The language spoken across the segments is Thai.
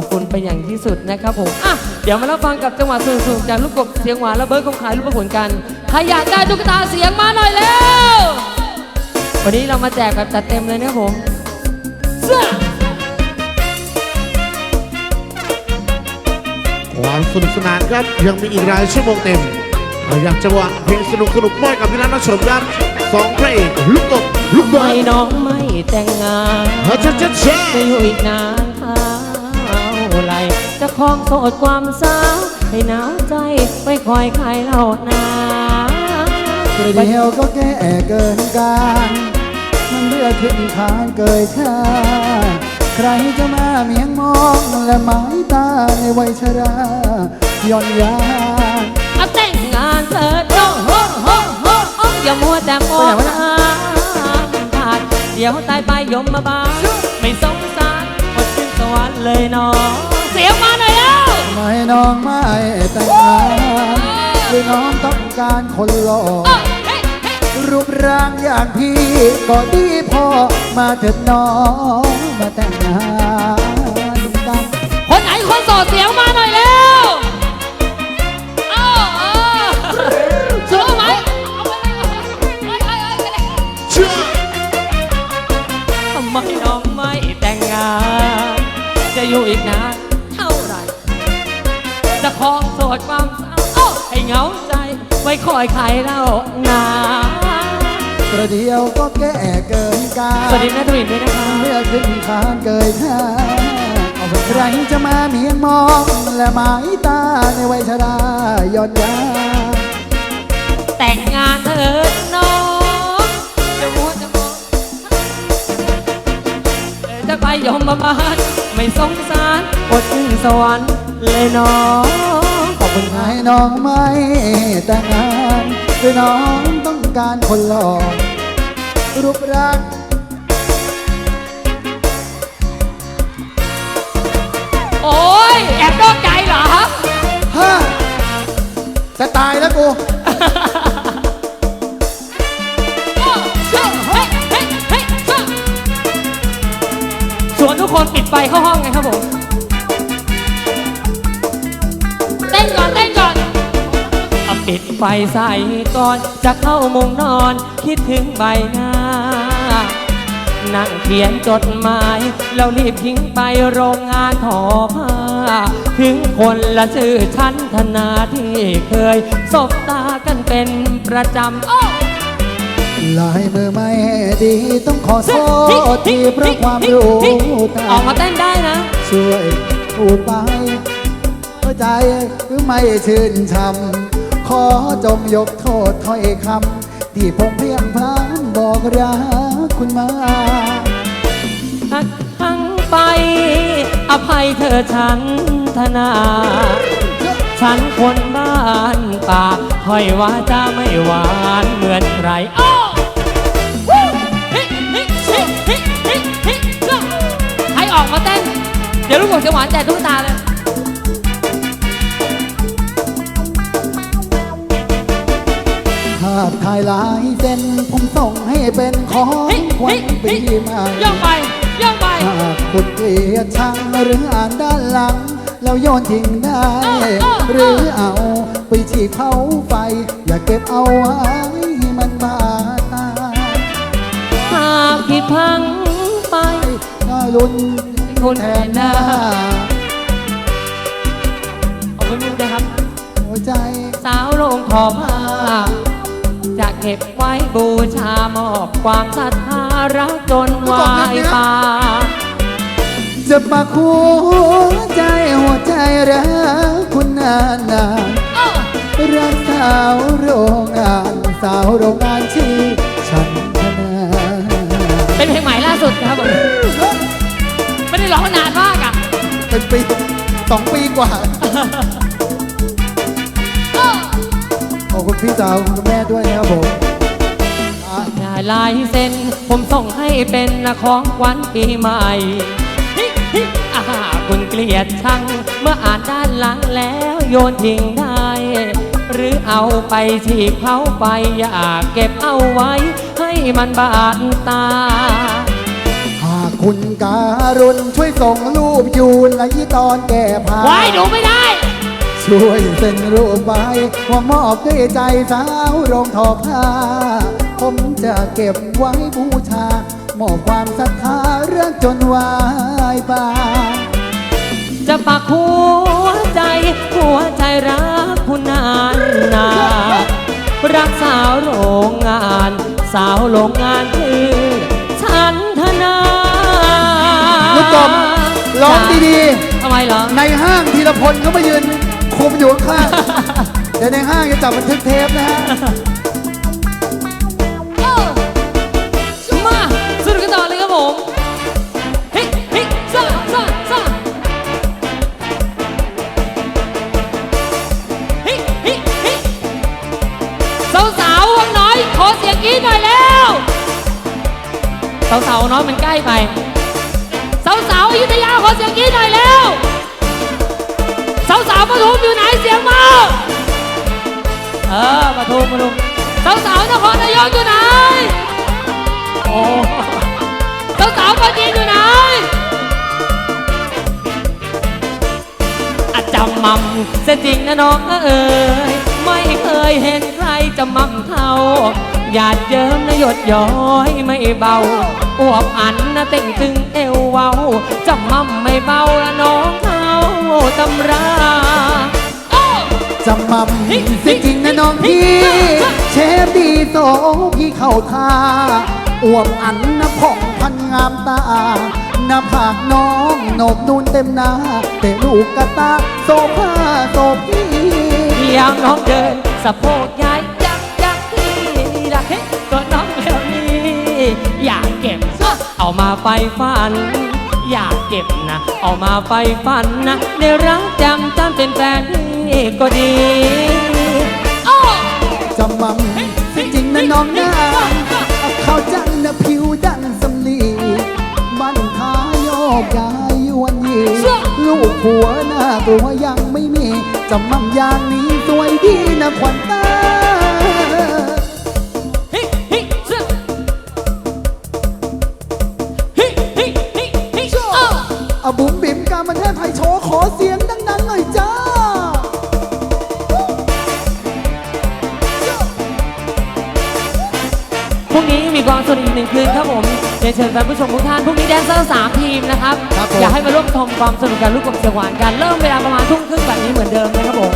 อบคุณไปอย่างที่สุดนะครับผมอะเดี๋ยวมารับฟังกับจังหวะสนุกๆจากลูกกบเสียงหวานและเบิร์ดคงขายลูกประผลกันใครอยากได้ตุ๊กตาเสียงมาหน่อยเร็ววันนี้เรามาแจกแบบจัดเต็มเลยนะครับผมเสื้อความสนุกสนานครับยังมีอีกหลายชั่วโมงเต็มอยากจะว่าเพลงสนุกสนุกๆมอบกับพี่น้องนักชมครับสองเพลงลูกกบลูกบอไม่ลน้องไม่แต่งงานฮัชชัชชาจะอยู่อีกนาน เท่าไรจะคลองโสดความสาวให้หนาวใจไม่คอยใครเล่านาประเดียวก็แก่เกินการมันเลือกขึ้นคานเกยค่าใครจะมาเมียงมองและหมายตาในวัยชราย่อนยานเอาแต่งงานเถิดโอ้โหโอ้โหโอ้อย่ามัวแต่มองหาผ่านเดี๋ยวตายไปยมมาบานไม่สง เลยน้องเสียงมาหน่อยแล้ว ไม่น้องไม่แต่งงานหรือน้องต้องการคนหล่อเฮ้ยเฮ้ยรูปร่างอย่างพี่ก็ดีพอมาเถิดน้องมาแต่งงานกันคนไหนคนโสดเสียงมาหน่อยแล้ว อีกนานเท่าไรจะคองโสดความเศร้าโอ้ให้เหงาใจ ไว้คอยใครเล่านาประเดียวก็แก่เกินกาสวัสดีแม่ทวินด้วยนะคะเลือขึ้นคานเกยค่าใครจะมาเมียงมอง และหมายตาในวัยชราย่อนยานแต่งงานเถิด เออจะไปยมบาลไม่สงสารอดถึงสวรรค์เลยน้องขอบคุณครัให้บน้องไม่แต่งงานหรือน้องต้องการคนหล่อรูปร่างโอ้ยแอบนอกใจเหรอฮะจะตายแล้วกู คนปิดไฟเข้าห้องไงครับผม เต้นก่อนเต้นก่อนเอาปิดไฟใส่ก่อนจะเข้ามุงนอน คิดถึงใบหน้า นั่งเขียนจดหมาย แล้วรีบทิ้งไปโรงงานทอผ้า ถึงคนละชื่อชั้นธนาที่เคยสบตากันเป็นประจำ ลายมือไม่ดีต้องขอโทษทีเพราะความรู้ตาออกมาเต้นได้นะ ช่วยพูดไปเข้าใจหรือไม่ชื่นชำขอจงยกโทษถ้อยคำที่ผมเพียงพลานบอกรักคุณมาหักทั้งไป อภัยเธอฉันธนาฉันคนบ้านป่าถอยว่าจะไม่หวานเหมือนใคร ให้ออกมาเต้น เดี๋ยวลูกบอกจะหวานแจกตุ๊กตาเลยภาพถ่ายหลายเส้นผมส่งให้เป็นของขวัญปีใหม่ย่องไปย่องไปหากคุณเกลียดชังหรืออ่านด้านหลัง แล้วโยนทิ้งได้ หรือเอาไปที่เผาไฟ อย่าเก็บเอาไว้ให้มันบาดตาหากที่พังไปก็ลุ้น คุณแทแทนนหหน้าน้า ขอบคุณมุกนะครับ หัวใจ สาวโรงทอผ้าจะเก็บไว้บูชามอบความศรัทธารักจนวายตาจะมาคู่ใจหัวใจรักคุณนานนานๆรักสาวโรงงาน สาวโรงงานชื่ สองปีกว่า ขอบคุณพี่สาวขอบคุณแม่ด้วยนะครับผมอะได้ลายเซ็นผมส่งให้เป็นของขวัญปีใหม่ฮิฮิอาคุณเกลียดชังเมื่ออ่านด้านหลังแล้วโยนทิ้งได้ หรือเอาไปที่เผาไป อยากเก็บเอาไว้ ให้มันบาดตาหาก คุณการุณช่วยส่งรูปยูนและยี่ตอนแก่พาไว้หนูไม่ได้ ช่วยเซ็นรูปไว้ว่ามอบด้วยใจสาวโรงทอผ้า ผมจะเก็บไว้บูชา มอบความศรัทธาเรื่องจนวายบานจะปักหัวใจหัวใจรักคุณนานนารักสาวโรงงาน สาวโรงงานคือ ลูกกบร้องดีทำไมเหรอ ๆ ในห้างธีรพลเขามายืน คุมอยู่ข้างๆแต่ในห้างจะจับบันทึกเทปนะฮะ เออมาสนุกกันต่อเลยครับผมเฮ้ยเฮ้ยซ่าซ่าซ่าเฮ้ยเฮ้ยเฮ้ยสาวสาวๆวังน้อย ขอเสียงกรี๊ดหน่อยแล้ว สาวสาวๆน้อยมันใกล้ไปสาวสาวๆอยุธยาขอเสียงกรี๊ดหน่อยแล้วสาวสาวๆปทุมอยู่ไหนเสียงมาเออปทุมปทุมสาวสาวๆนครนายกอยู่ไหนโอ้สาวสาวๆปราจีนอยู่ไหนอาจำมั่มเสียจริงนะน้องเอ๋ยไม่เคยเห็นใครจะมั่มเท่าหยาดเยิ้มนะหยดย้อยไม่เบา อวบอันนะเต่งตึงเอวเว้าจะมั่มไม่เบาละน้องเขาตำราโอ้จำมั่มจริงๆนะน้องพี่เชฟดีโตพี่เข้าท่าอวบอันนะผ่องพันงามตาหน้าผากน้องโหนกนูนเต็มหน้า แต่ลูกกระตาโซฟาโซพี่อย่างน้องเดินสะโพกย้า อยากเก็บ เอามาไฟฟัน อยากเก็บนะ เอามาไฟฟันนะได้รักจำจำเป็นแฟนพี่ก็ดีจำมั่มจริงๆนะน้องนางเขาจังนะผิวดังสำลีบ้านท้ายโยกย้ายยวนยีลูกผัวหน้าตัวยังไม่มีจำมั่มอย่างนี้สวยดีนะขวัญตา ความสนุกอีกหนึ่งคืนครับผมเรียนเชิญแฟนผู้ชมทุกท่านพรุ่งนี้แดนเซอร์สามทีมนะครับ ครับผม อยากให้มาร่วมชมความสนุกกันลูกกบเสียงหวานกัน เริ่มเวลาประมาณทุ่มครึ่งแบบนี้เหมือนเดิมนะครับผม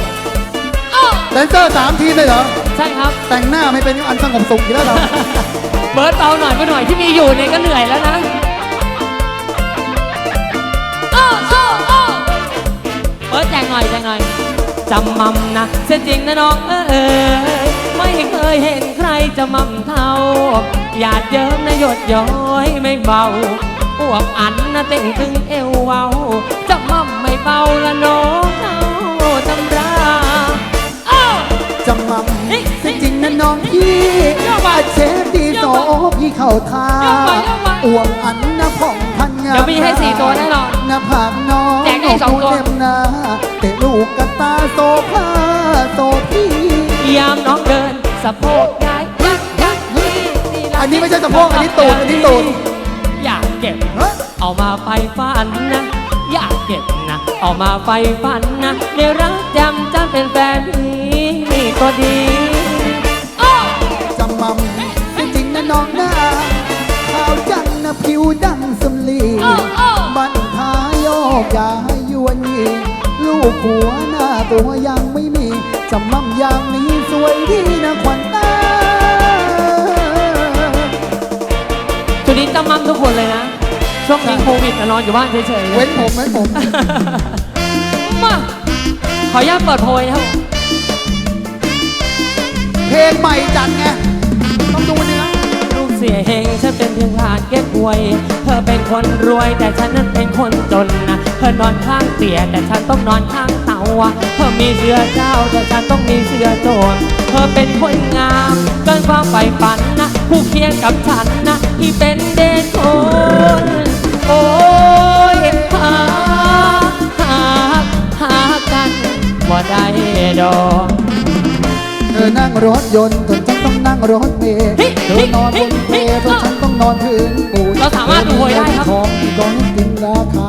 อ้อแดนเซอร์สามทีมเลยเหรอ ใช่ครับ แต่งหน้าไม่เป็นอันสงบสุขอยู่แล้วเหรอ เบิร์ดเบาหน่อยไปหน่อยที่มีอยู่เนี่ยก็เหนื่อยแล้วนะอ้ออ้ออ้อเบิร์ดแจงหน่อยแจงหน่อยจำมั่มนะเสียจริงนะน้องเอ้ยไม่เคยเห็นใครจะมั่มเท่า หยาดเยิ้มนะหยดย้อยไม่เบาอวบอันนะเต่งตึงเอวเว้าจะมั่มไม่เบาละน้องเขาตำราอ้าวจำมั่มเฮ้ยจริงๆนะน้องพี่ยกไปอาเชฟดีโซพี่เข้าท่ายกไปยกไปอวมอันนะผ่องพันงามเดี๋ยวมีให้สี่ตัวแน่นอนหน้าผากน้องแจกให้สองตัวเต็มหน้าแต่ลูกกระตาโซฟาโซพี่ยามน้องเดินสะโพก สะโพกอันนี้ตูดอันนี้ตูดอยากเก็บเฮ้ยเอามาไฟฟันนะ อยากเก็บนะ เอามาไฟฟันนะเดี๋ยวรักจำจำเป็นแฟนพี่ก็ดีอ้อจำมั่มจริงๆนะน้องนะขาวจังนะผิวดังสำลีอ้ออ้อบันทายโยกย้ายยวนยีลูกหัวหน้าตัวยังไม่มีจำมั่มอย่างนี้สวยดีนะขวัญตาจุดนี้ จำมั่มทุกคนเลยนะ ช่วงนี้โควิดอะนอนอยู่บ้านเฉยๆเว้นผมเว้นผม มาขออนุญาตเปิดโพยครับผมเพลงใหม่จัดไง ต้องดูเนื้อลูกเสียเฮงฉันเป็นเพียงหลานเก็บหวย เธอเป็นคนรวยแต่ฉันนั้นเป็นคนจนนะเธอนอนข้างเตียงแต่ฉันต้องนอนข้างเตาอะเธอมีเสื้อเจ้าแต่ฉันต้องมีเสื้อโจรเธอเป็นคนงามเกินความใฝ่ฝันนะ ผู้เคียงกับฉันนะ ที่เป็นเด็กคนโอ้ยหาหาหากันว่าได้ดอกเธอนั่งรถยนต์ส่วนฉันต้องนั่งรถเมล์เฮ้ยเธอนอนบนเปลส่วนฉันต้องนอนพื้นปูนเราสามารถดูโพยได้ครับของที่ก้อนกินราคา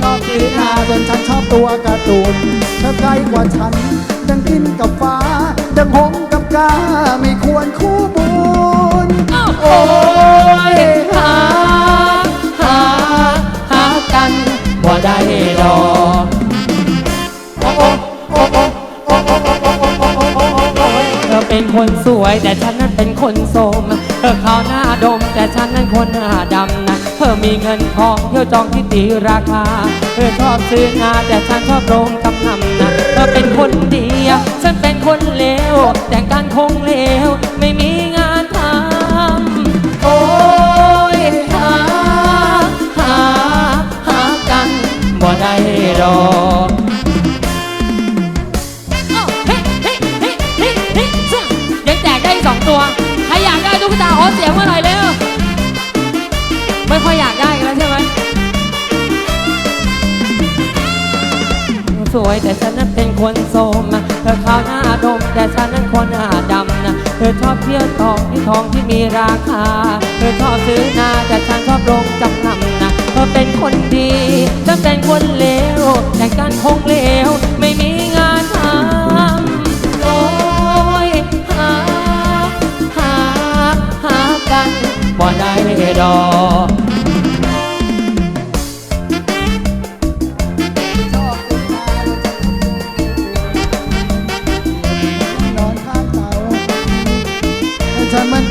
ชอบซื้อนาจนฉันชอบตัวการ์ตูนเธอใกล้กว่าฉันดังกินกับฟ้า ดังหงกับกาไม่ควรคู่บุญโอ้ยหา หา หากันบ่ได้ดอกเธอเป็นคนสวยแต่ฉันนั้นเป็นคนโสมเธอขาวหน้าดมแต่ฉันนั้นคนหน้าดำนะเธอมีเงินทองเที่ยวจองที่ตีราคา เธอชอบซื้องาแต่ฉันชอบโรงกำนำ เธอเป็นคนเดีอะฉันเป็นคนเลวแต่งการคงเลวไม่มีงานทำโอ้ยหาหาหากันบ่ได้ดอกอ้าวเฮเฮเฮเฮเฮยังแจกได้สองตัว ใครอยากได้ตุ๊กตาขอเสียงมาหน่อยเร็วไม่ค่อยอยากได้ สวยแต่ฉันนั้นเป็นคนโสมเธอขาวหน้าดมแต่ฉันนั้นคนหน้าดำนะเธอชอบเที่ยวทองที่ทองที่มีราคา เธอชอบซื้อนาแต่ฉันชอบลงจำนำนะเธอเป็นคนดีฉันเป็นคนเลวแต่การคงเล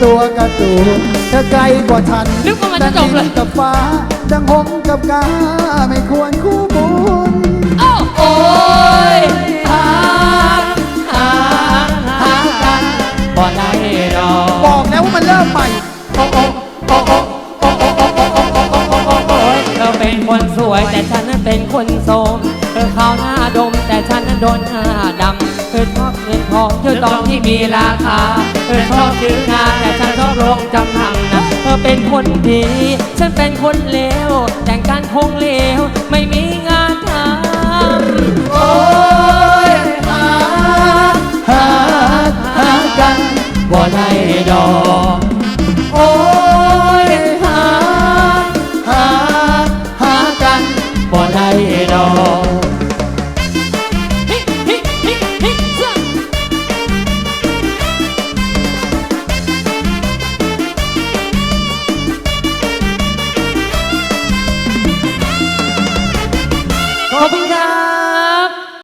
ตัวการ์ตูนเธอไกลกว่าฉันนึกว่ามันจะจบเลย ดังดินกับฟ้า ดังหงส์กับกา ไม่ควรคู่บุญโอ้โอ้ยหาหาหากันบ่ได้ดอกบอกแล้วว่ามันเริ่มใหม่ โอ้โอ้โอ้โอ้โอ้โอ้โอ้โอ้โอ้โอ้โอ้โอ้โอ้โอ้ยเธอเป็นคนสวยแต่ฉันนั้นเป็นคนโสม เธอขาหน้าดม แต่ฉันนั้นโดนหน้าดำเธอชอบเงินทองเธอตองที่มีราคาเธอชอบซื้องานแต่ฉันชอบโรงจำนำนะเธอเป็นคนดี ฉันเป็นคนเลวแต่งการคงเลวไม่มีงานทำโอ้ยหาหาหากันบ่ได้ดอก